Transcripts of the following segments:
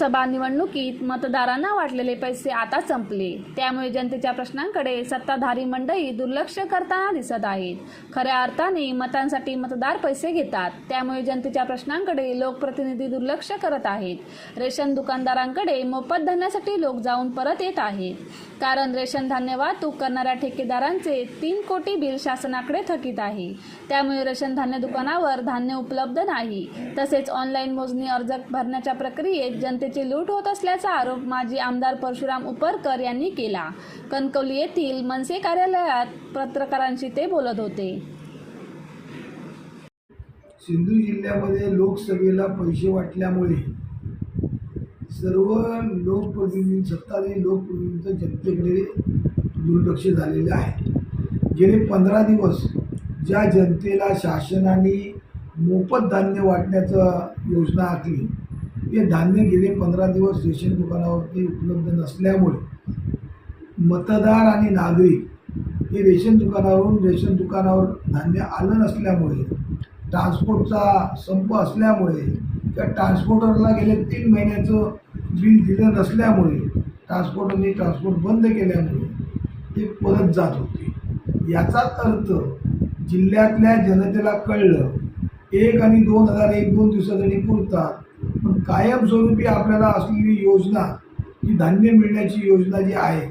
लोकसभा निवडणुकीत मतदारांना वाटलेले पैसे आता संपले. त्यामुळे जनतेच्या प्रश्नांकडे सत्ताधारी मंडळी दुर्लक्ष करताना दिसत आहेत. खऱ्या अर्थाने मतांसाठी मतदार पैसे घेतात. त्यामुळे जनतेच्या प्रश्नांकडे लोकप्रतिनिधी दुर्लक्ष करत आहेत. रेशन दुकानदारांकडे मोफत धान्यासाठी लोक जाऊन परत येत आहेत. कारण रेशन धान्य वाहतूक करणाऱ्या ठेकेदारांचे तीन कोटी बिल शासनाकडे थकीत आहे. त्यामुळे रेशन धान्य दुकानावर धान्य उपलब्ध नाही. तसेच ऑनलाईन मोजणी अर्ज भरण्याच्या प्रक्रियेत जनतेची लूट होत असल्याचा आरोप माजी आमदार परशुराम उपरकर यांनी केला. कणकवली येथील मनसे कार्यालयात पत्रकारांशी ते बोलत होते. सिंधू जिल्ह्यामध्ये लोकसभेला पैसे वाटल्यामुळे सर्व लोकप्रतिनिधी सत्ताधारी लोकप्रतिनिधींचं जनतेकडे दुर्लक्ष झालेलं आहे. गेले पंधरा दिवस ज्या जनतेला शासनाने मोफत धान्य वाटण्याचं योजना आखली ते धान्य गेले पंधरा दिवस रेशन दुकानावरती उपलब्ध नसल्यामुळे मतदार आणि नागरिक हे रेशन दुकानावरून रेशन दुकानावर धान्य आलं नसल्यामुळे ट्रान्सपोर्टचा संप असल्यामुळे त्या ट्रान्सपोर्टरला गेले तीन महिन्याचं बिल दिलं नसल्यामुळे ट्रान्सपोर्टरने ट्रान्सपोर्ट बंद केल्यामुळे ते परत जात होते. याचाच अर्थ जिल्ह्यातल्या जनतेला कळलं एक आणि दोन हजार एक दोन दिवसासाठी पुरतात कायमस्वरूपी आपल्याला असलेली योजना ही धान्य मिळण्याची योजना जी आहे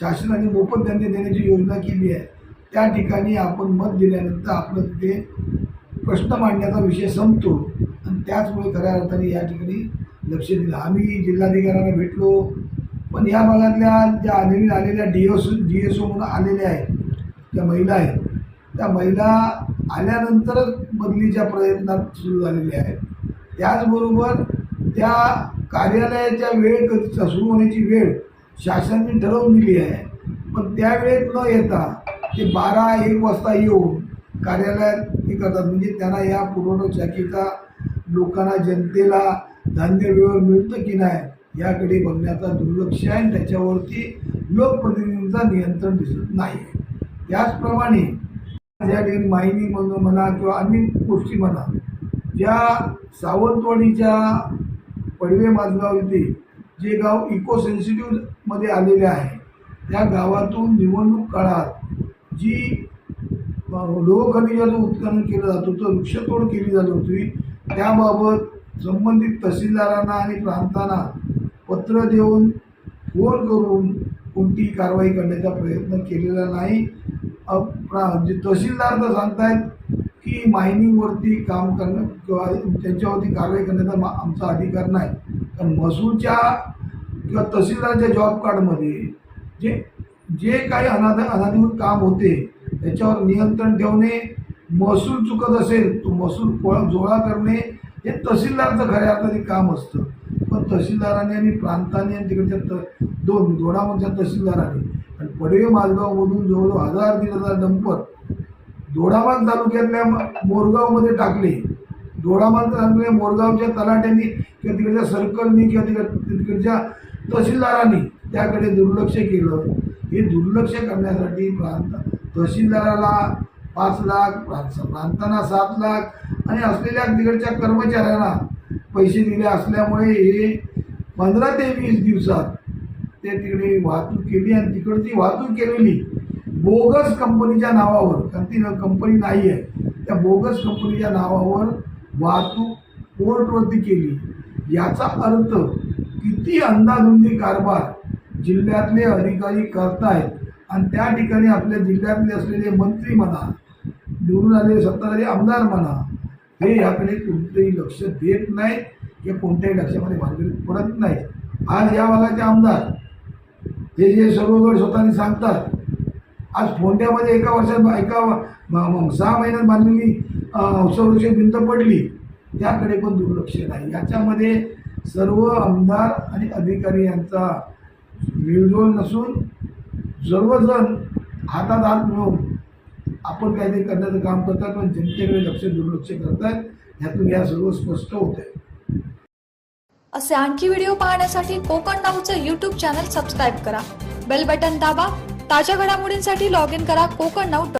शासनाने मोफत धान्य देण्याची योजना केली आहे त्या ठिकाणी आपण मत दिल्यानंतर आपलं तिथे प्रश्न मांडण्याचा विषय संपतो. आणि त्याचमुळे खऱ्या अर्थाने या ठिकाणी लक्ष दिलं. आम्ही जिल्हाधिकाऱ्यांना भेटलो. पण या भागातल्या ज्या नवीन आलेल्या D S D S O म्हणून आलेल्या आहेत त्या महिला आहेत त्या महिला आल्यानंतरच बदलीच्या प्रयत्नात सुरू झालेल्या आहेत. त्याचबरोबर त्या कार्यालयाच्या वेळ सुरू होण्याची वेळ शासनाने ठरवून दिली आहे. पण त्या वेळेत न येता ते बारा एक वाजता येऊन कार्यालयात हे करतात. म्हणजे त्यांना या पुरवठा शाखेचा लोकांना जनतेला धान्य वेळेवर मिळतं की नाही याकडे बघण्याचा दुर्लक्ष आहे आणि त्याच्यावरती लोकप्रतिनिधींचा नियंत्रण दिसत नाही. त्याचप्रमाणे ज्या ठिकाणी माहिनी म्हणून म्हणा किंवा अनेक गोष्टी म्हणा ज्या सावंतवाडीच्या पडवे माझगाव येथे जे गाव इको सेन्सिटिव्हमध्ये आलेले आहे त्या गावातून निवडणूक काळात जी लोहखनिजाचं उत्खनन केलं जात होतं वृक्षतोड केली जात होती त्याबाबत संबंधित तहसीलदारांना आणि प्रांतांना पत्र देऊन फोन करून कोणतीही कारवाई करण्याचा प्रयत्न केलेला नाही. प्रा- जे तहसीलदार तर सांगतायत की मायनिंगवरती काम करणं किंवा त्यांच्यावरती कारवाई करण्याचा मा- आमचा अधिकार नाही. कारण महसूलच्या किंवा तहसीलदारच्या जॉब कार्डमध्ये जे जे काही अनाध अनाधिकृत काम होते त्याच्यावर नियंत्रण ठेवणे महसूल चुकत असेल तो महसूल कोळा जोळा करणे हे तहसीलदारचं खऱ्या अर्थाने काम असतं. पण तहसीलदारांनी आणि प्रांतांनी आणि तिकडच्या त दोन दोडामधच्या तहसीलदारांनी आणि पडवे मालगावमधून जवळजवळ हजार दीड हजार डंपर दोडामान तालुक्यातल्या म- मोरगावमध्ये टाकले. दोडामान तालुक्यात मोरगावच्या तलाट्यांनी किंवा तिकडच्या सर्कलनी किंवा तिकड तिकडच्या तहसीलदारांनी त्याकडे दुर्लक्ष केलं. हे दुर्लक्ष करण्यासाठी प्रांत तहसीलदाराला पाच लाख प्रांत प्रांतांना सात लाख आणि असलेल्या तिकडच्या कर्मचाऱ्यांना पैसे दिले असल्यामुळे हे पंधरा ते वीस दिवसात ते तिकडे वाहतूक केली आणि तिकडची वाहतूक केलेली. बोगस कंपनीच्या नावावर कारण ती कंपनी नाही आहे त्या बोगस कंपनीच्या नावावर वाहतूक पोर्टवरती केली. याचा अर्थ किती अंदाधुंदी कारभार जिल्ह्यातले अधिकारी करतायत आणि त्या ठिकाणी आपल्या जिल्ह्यातले असलेले मंत्री म्हणा निवडून आलेले सत्ताधारी आमदार म्हणा हे याकडे कोणतेही लक्ष देत नाहीत किंवा कोणत्याही लक्षामध्ये भानगडीत पडत नाही आज या भागाचे आमदार हे जे सर्वगड स्वतःने सांगतात आज फोंड्यामध्ये एका वर्षात एका म- सहा महिन्यात बांधलेली अं, संरक्षण भिंत पडली. त्याकडे पण दुर्लक्ष नाही. याच्यामध्ये सर्व आमदार आणि अधिकारी यांचा मिळजोल नसून सर्वजण हातात हात मिळून आपण काहीतरी करण्याचं काम करतात पण जनतेकडे लक्ष दुर्लक्ष करतात. ह्यातून या सर्व स्पष्ट होत आहे असे आणखी व्हिडिओ पाहण्यासाठी कोकण नाऊचं यूट्यूब चॅनल सबस्क्राईब करा. बेल बटन दाबा. ताज्या घडामोडींसाठी लॉग इन करा. कोकण नाऊ